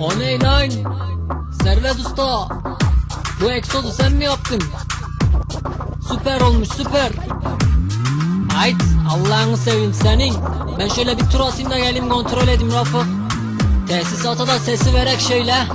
O ne lan? Servet Usta. Bu egzozu sen mi yaptın? Süper olmuş süper. Hayt Allah'ını seveyim senin. Ben şöyle bir tur atayım da geleyim kontrol edeyim Rafık. Tesisata da sesi verek şöyle.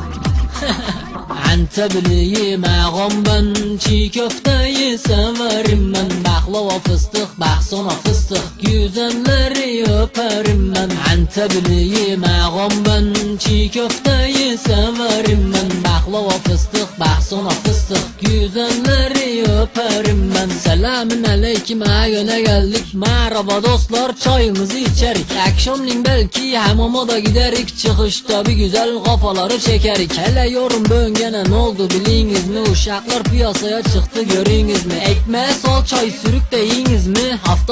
Antepliyim ağam ben Çiğ köfteyi severim ben Baklava fıstık bak sonra fıstık Güzelleri öperim ben. Antepliyim ağam ben. Çiğ köfteyi severim ben. Baklava fıstık bak sonra fıstık. Güzelleri öperim ben. Selamün aleyküm ha yöne geldik. Merhaba dostlar çayımızı içerik. Akşamleyin belki hamama da giderik. Çıkışta bir güzel kafaları çekerik. Hele yorum böngene ne oldu biliniz mi? Uşaklar piyasaya çıktı görünüz mü? Ekmeğe sol çay sürük de yiyiniz mi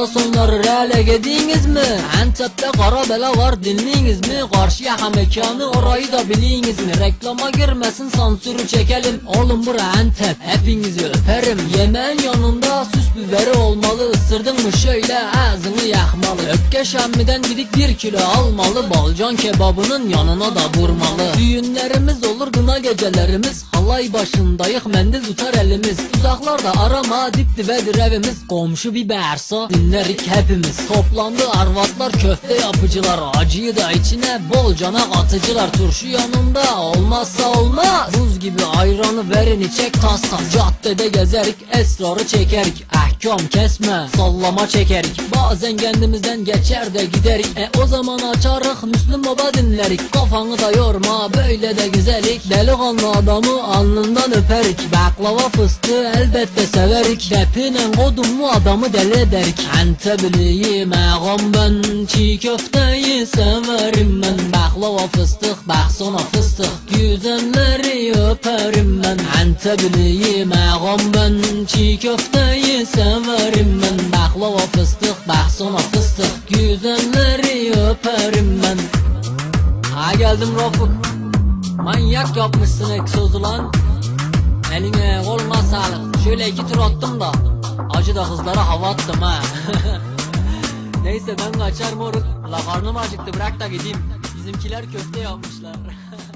Hafta sonları reale gediniz mi? Antep'te kara bela var dinleyiniz mi? Karşı yaka mekanı orayı da biliniz mi? Reklama girmesin sansürü çekelim. Oğlum bura Antep hepinizi öperim. Yemeğin yanında süs biberi olmalı. Isırdın mı şöyle ağzını yakmalı. Ökke şemmiden gidik bir kilo almalı. Balcan kebabının yanına da vurmalı. Düğünlerimiz olur gına gecelerimiz. Halay başındayık mendil tutar elimiz. Uzaklarda arama dip dibedir evimiz. Komşu bir bersa dinlerik hepimiz Toplandı arvatlar köfte yapıcılar Acıyı da içine bolcana katıcılar Turşu yanında olmazsa olmaz. Buz gibi ayranı verin içek tas tas Caddede gezerik esrarı çekerik Ahkam kesme sallama çekerik. Bazen kendimizden geçer de giderik. E o zaman açarık Müslüm Baba dinlerik. Kafanı da yorma böyle de güzelik Delikanlı adamı alnından öperik. Baklava fıstığı elbette severik. Depinen kodum mu adamı deli ederik. Antepliyim ağam ben Çiğ köfteyi severim ben. Baklava fıstık baksana fıstık. Güzelleri öperim ben. Antepliyim ağam ben Çiğ köfteyi severim ben Baklava fıstık baksana fıstık. Güzelleri öperim ben. Ha geldim Rafık Manyak yapmışsın egzozu lan. Eline koluna sağlık. Şöyle iki tur attım da Acı da kızlara hava attım ha. Neyse ben kaçar moruk. La karnım acıktı bırak da gideyim. Bizimkiler köfte yapmışlar